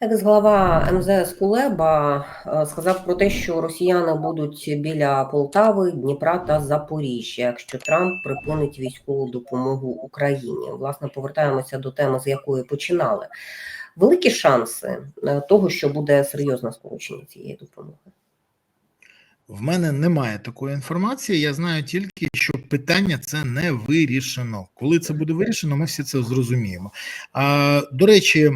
Екс-глава МЗС Кулеба е, сказав про те, що росіяни будуть біля Полтави, Дніпра та Запоріжжя, якщо Трамп припинить військову допомогу Україні. Власне, повертаємося до теми, з якої починали. Великі шанси е, того, що буде серйозне скорочення цієї допомоги. В мене немає такої інформації. Я знаю тільки, що питання це не вирішено. Коли це буде вирішено, ми всі це зрозуміємо. А до речі,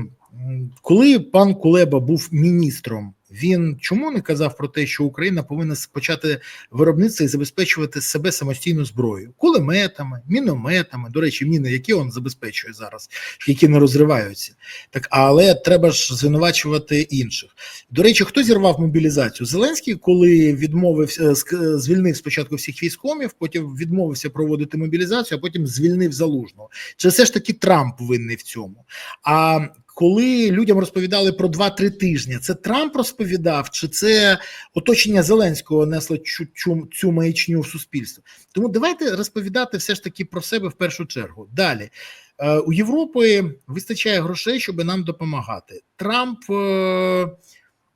коли пан Кулеба був міністром, він чому не казав про те, що Україна повинна почати виробництво і забезпечувати себе самостійною зброєю, кулеметами, мінометами. До речі, міни, які він забезпечує зараз, які не розриваються. Так, але треба ж звинувачувати інших. До речі, хто зірвав мобілізацію? Зеленський, коли відмовився звільнив спочатку всіх військомів, потім відмовився проводити мобілізацію, а потім звільнив залужного. Чи все ж таки Трамп винний в цьому? А коли людям розповідали про 2-3 тижні, це Трамп розповідав, чи це оточення Зеленського несло цю, цю, цю маячню в суспільство? Тому давайте розповідати все ж таки про себе в першу чергу. Далі. Е, У Європи вистачає грошей, щоб нам допомагати. Трамп е,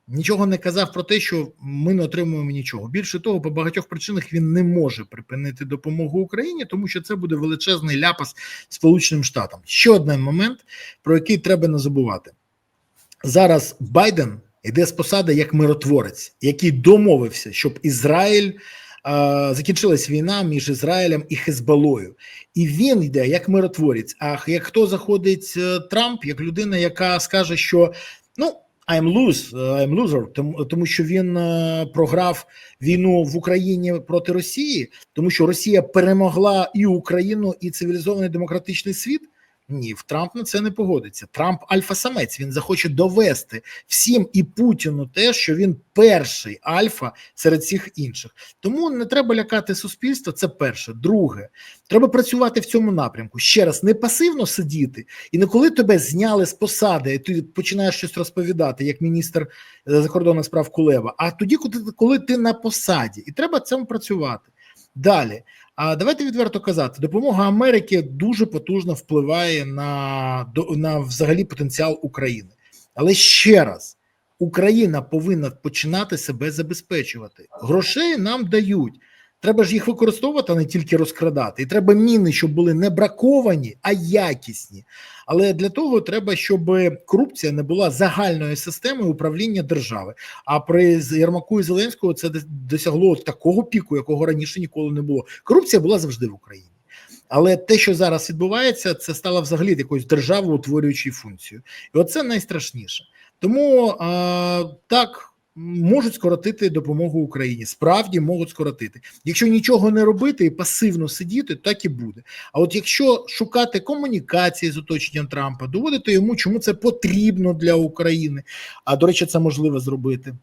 нічого не казав про те, що ми не отримуємо нічого. Більше того, по багатьох причинах він не може припинити допомогу Україні, тому що це буде величезний ляпас Сполученим Штатам. Ще один момент, про який треба не забувати. Зараз Байден йде з посади як миротворець, який домовився, щоб Ізраїль. е, Закінчилась війна між Ізраїлем і Хезбалою, і він йде як миротворець. А як хто заходить е, Трамп, як людина, яка скаже, що ну I'm lose, I'm loser, тому, тому що він е, програв війну в Україні проти Росії, тому що Росія перемогла і Україну, і цивілізований демократичний світ. Ні, в Трамп на це не погодиться. Трамп альфа-самець. Він захоче довести всім і Путіну те, що він перший альфа серед всіх інших. Тому не треба лякати суспільство. Це перше. Друге, треба працювати в цьому напрямку. Ще раз не пасивно сидіти, і не коли тебе зняли з посади, і ти починаєш щось розповідати, як міністр е, закордонних справ Кулеба. А тоді, коли, ти на посаді, і треба цьому працювати. Далі. А давайте відверто казати, допомога Америки дуже потужно впливає на, на взагалі потенціал України. Але ще раз, Україна повинна починати себе забезпечувати. Грошей нам дають. Треба ж їх використовувати, а не тільки розкрадати. І треба міни, щоб були не браковані, а якісні. Але для того треба, щоб корупція не була загальною системою управління держави. А при Єрмаку і Зеленського це дос- досягло такого піку, якого раніше ніколи не було. Корупція була завжди в Україні. Але те, що зараз відбувається, це стало взагалі якоюсь державоутворюючою функцією. І оце найстрашніше. Тому е, так можуть скоротити допомогу Україні. Справді можуть скоротити. Якщо нічого не робити і пасивно сидіти, так і буде. А от якщо шукати комунікації з оточенням Трампа, доводити йому, чому це потрібно для України, а до речі, це можливо зробити.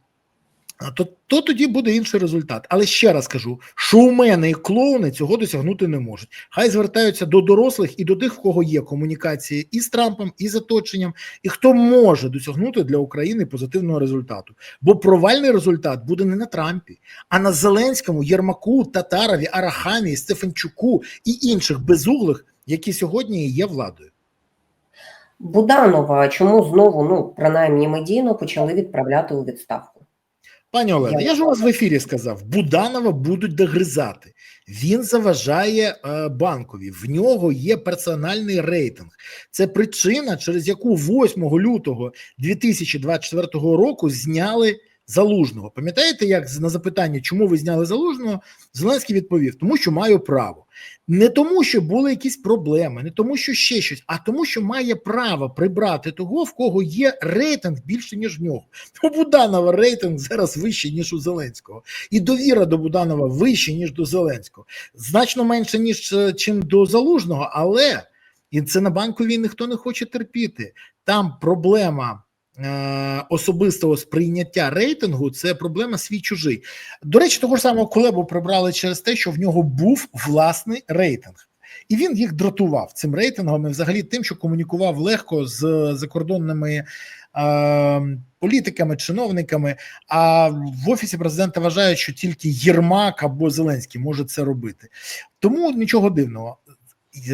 То, то тоді буде інший результат. Але ще раз кажу: шоумени і клоуни цього досягнути не можуть. Хай звертаються до дорослих і до тих, в кого є комунікації і з Трампом, і з оточенням, і хто може досягнути для України позитивного результату. Бо провальний результат буде не на Трампі, а на Зеленському, Єрмаку, Татарові, Арахамі, Стефанчуку і інших безуглих, які сьогодні є владою. Буданова чому знову, ну принаймні медійно, почали відправляти у відставку? Пані Олена, Я- ж у вас в ефірі сказав: Буданова будуть догризати. Він заважає е, банкові. В нього є персональний рейтинг. Це причина, через яку 8 лютого 2024 року зняли залужного. Пам'ятаєте, як на запитання, чому ви зняли залужного? Зеленський відповів: тому що маю право. Не тому, що були якісь проблеми, не тому, що ще щось, а тому, що має право прибрати того, в кого є рейтинг більше, ніж в нього. У Буданова рейтинг зараз вищий, ніж у Зеленського. І довіра до Буданова вища, ніж до Зеленського. Значно менше, ніж е, чим до Залужного, але і це на банковій ніхто не хоче терпіти. Там проблема. Е, Особистого сприйняття рейтингу це проблема свій чужий. До речі, того ж самого Кулебу прибрали через те, що в нього був власний рейтинг, і він їх дратував цим рейтингом і взагалі тим, що комунікував легко з закордонними е, політиками, чиновниками. А в офісі президента вважають, що тільки Єрмак або Зеленський може це робити. Тому нічого дивного.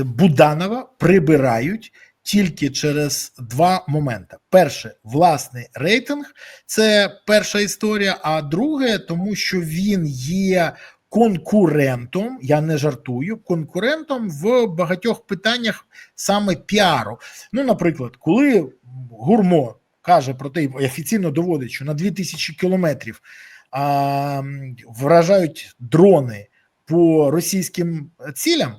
Буданова прибирають тільки через два моменти: перше, власний рейтинг, це перша історія. А друге, тому що він є конкурентом, я не жартую, конкурентом в багатьох питаннях саме піару. Ну, наприклад, коли гурмо каже про те, офіційно доводить, що на 2000 кілометрів а, вражають дрони по російським цілям.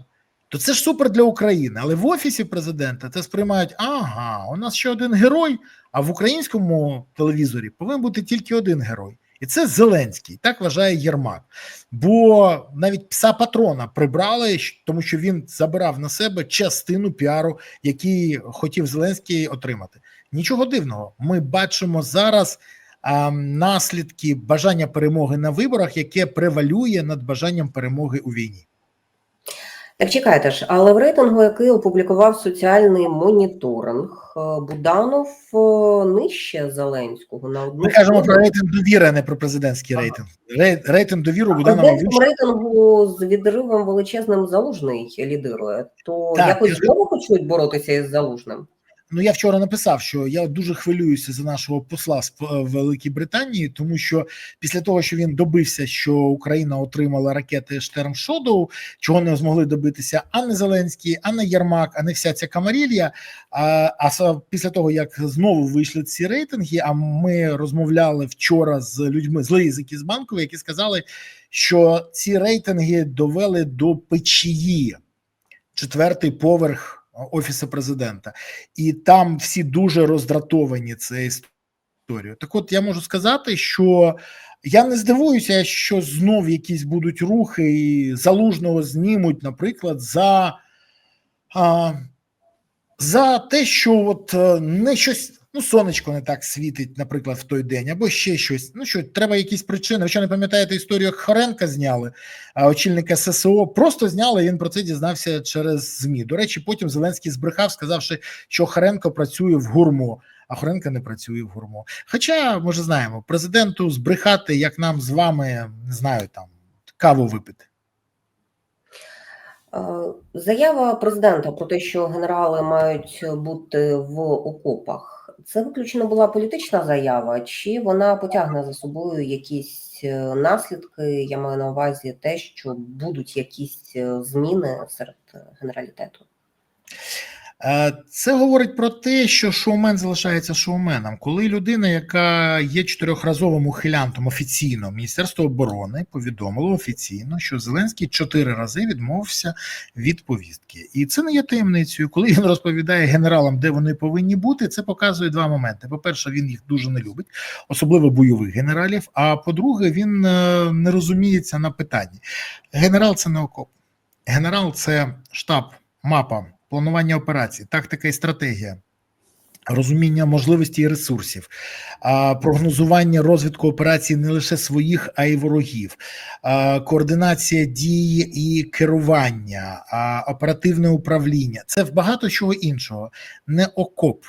То це ж супер для України, але в офісі президента це сприймають: ага, у нас ще один герой, а в українському телевізорі повинен бути тільки один герой. І це Зеленський, так вважає Єрмак. Бо навіть пса патрона прибрали, тому що він забирав на себе частину піару, який хотів Зеленський отримати. Нічого дивного, ми бачимо зараз а, наслідки бажання перемоги на виборах, яке превалює над бажанням перемоги у війні. Так чекайте ж, але в рейтингу, який опублікував соціальний моніторинг, е, Буданов е, нижче Зеленського на одну Ми кажемо про рейтинг довіри, а не про президентський рейтинг. Рей- Рейтинг довіру Буданова в рейтингу з відривом величезним залужний лідирує. То Так, якось знову хочуть боротися із залужним. Ну я вчора написав, що я дуже хвилююся за нашого посла з П- Великій Британії, тому що після того, що він добився, що Україна отримала ракети Штерм Шодоу, чого не змогли добитися ані Зеленський, ані Єрмак, ані вся ця камарілья. А, а після того, як знову вийшли ці рейтинги, а ми розмовляли вчора з людьми з Лизики з банкової, які сказали, що ці рейтинги довели до печії, четвертий поверх офісу президента, і там всі дуже роздратовані цією історією. Так, от я можу сказати, що я не здивуюся, що знов якісь будуть рухи, і залужного знімуть, наприклад, за, а, за те, що от е, не щось. Ну, сонечко не так світить, наприклад, в той день, або ще щось. Ну що, треба якісь причини. Ви що не пам'ятаєте історію, як Хоренка зняли, очільника ССО просто зняли. і Він про це дізнався через ЗМІ. До речі, потім Зеленський збрехав, сказавши, що Хоренко працює в гурмо, а Хоренко не працює в гурмо. Хоча, ми ж знаємо, президенту збрехати, як нам з вами, не знаю, там каву випити. Е, Заява президента про те, що генерали мають бути в окопах, це виключно була політична заява, чи вона потягне за собою якісь е, наслідки? Я маю на увазі те, що будуть якісь е, зміни серед е, генералітету. Е, Це говорить про те, що шоумен залишається шоуменом. Коли людина, яка є чотирьохразовим ухилянтом офіційно, Міністерство оборони повідомило офіційно, що Зеленський чотири рази відмовився від повістки, і це не є таємницею. Коли він розповідає генералам, де вони повинні бути, це показує два моменти: по-перше, він їх дуже не любить, особливо бойових генералів. А по-друге, він е, не розуміється на питанні. Генерал це не окоп, генерал це штаб, мапа планування операцій, тактика і стратегія, розуміння можливостей і ресурсів, прогнозування розвитку операцій не лише своїх, а й ворогів, координація дії і керування, оперативне управління це багато чого іншого, не окоп.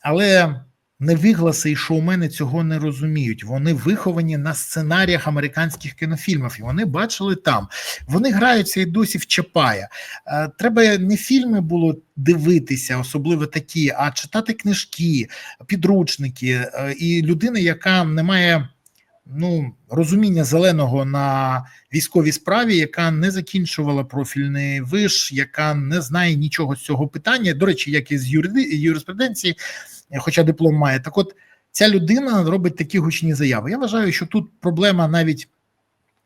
Але невигласи і шоумени цього не розуміють. Вони виховані на сценаріях американських кінофільмів, і вони бачили там. Вони граються і досі в Чапая. Е, Треба не фільми було дивитися, особливо такі, а читати книжки, підручники. Е, І людина, яка не має ну, розуміння зеленого на військовій справі, яка не закінчувала профільний виш, яка не знає нічого з цього питання. До речі, як і з юриспруденції, хоча диплом має. Так от ця людина робить такі гучні заяви. Я вважаю, що тут проблема навіть.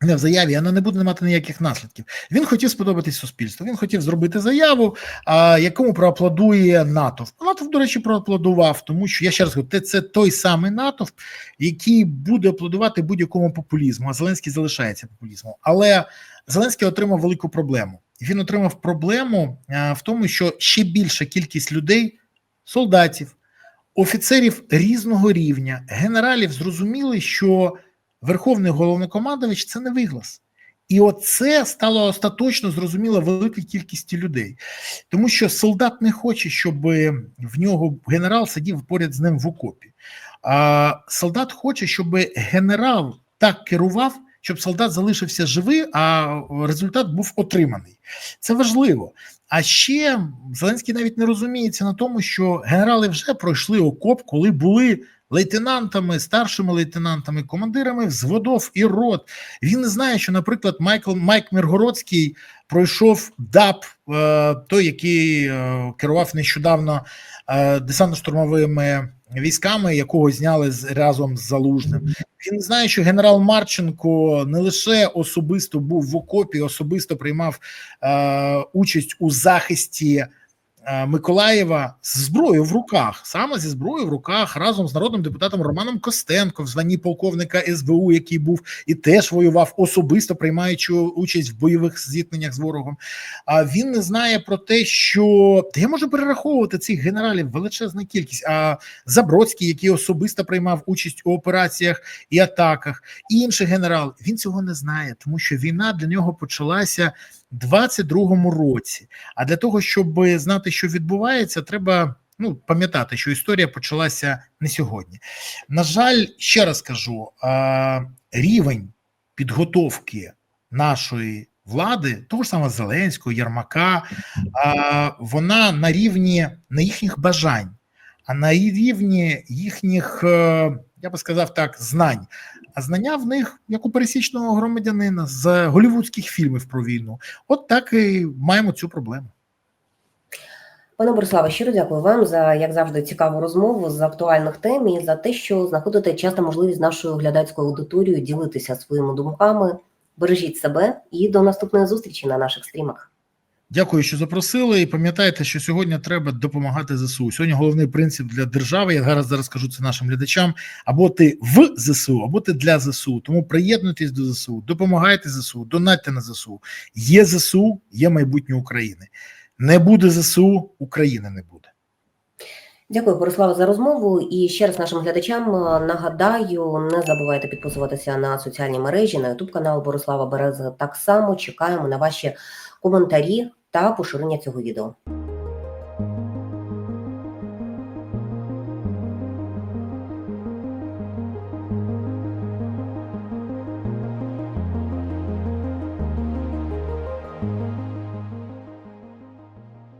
Не в заяві, вона не буде мати ніяких наслідків. Він хотів сподобатись суспільству. Він хотів зробити заяву, а, якому проаплодує натовп. Натовп, до речі, проаплодував, тому що я ще раз говорю, це, той самий натовп, який буде аплодувати будь-якому популізму. А Зеленський залишається популізмом. Але Зеленський отримав велику проблему. Він отримав проблему в тому, що ще більша кількість людей, солдатів, офіцерів різного рівня, генералів зрозуміли, що Верховний головнокомандувач це не виглас. І оце стало остаточно зрозуміло великій кількості людей, тому що солдат не хоче, щоб в нього генерал сидів поряд з ним в окопі. А солдат хоче, щоб генерал так керував, щоб солдат залишився живий, а результат був отриманий. Це важливо. А ще Зеленський навіть не розуміється на тому, що генерали вже пройшли окоп, коли були лейтенантами, старшими лейтенантами, командирами взводов і рот. Він не знає, що, наприклад, Майкл Майк Миргородський пройшов ДАП, е, той, який е, керував нещодавно е, десантно-штурмовими військами, якого зняли разом з залужним. Він знає, що генерал Марченко не лише особисто був в окопі, особисто приймав е, участь у захисті Миколаєва з зброєю в руках, саме зі зброєю в руках, разом з народним депутатом Романом Костенко в званні полковника СБУ, який був і теж воював особисто, приймаючи участь в бойових зіткненнях з ворогом. А він не знає про те, що я можу перераховувати цих генералів величезна кількість. А Забродський, який особисто приймав участь у операціях і атаках, і інший генерал, він цього не знає, тому що війна для нього почалася в 22-му році. А для того, щоб знати, що відбувається, треба ну, пам'ятати, що історія почалася не сьогодні. На жаль, ще раз кажу: рівень підготовки нашої влади, того ж самого Зеленського, Єрмака, вона на рівні не їхніх бажань, а на рівні їхніх, е, я би сказав так, знань. А знання в них, як у пересічного громадянина з голівудських фільмів про війну. От так і маємо цю проблему. Пане Бориславе, щиро дякую вам за, як завжди, цікаву розмову з актуальних тем і за те, що знаходите часто можливість нашою глядацькою аудиторією ділитися своїми думками. Бережіть себе і до наступної зустрічі на наших стрімах. Дякую, що запросили. І пам'ятайте, що сьогодні треба допомагати ЗСУ. Сьогодні головний принцип для держави. Я зараз зараз скажу це нашим глядачам: або ти в ЗСУ, або ти для ЗСУ. Тому приєднуйтесь до ЗСУ, допомагайте ЗСУ, донатьте на ЗСУ. Є ЗСУ, є майбутнє України. Не буде ЗСУ, України не буде. Дякую, Бориславе, за розмову. І ще раз нашим глядачам е, нагадаю, не забувайте підписуватися на соціальні мережі, на Ютуб канал Борислава Берези. Так само чекаємо на ваші коментарі та поширення цього відео.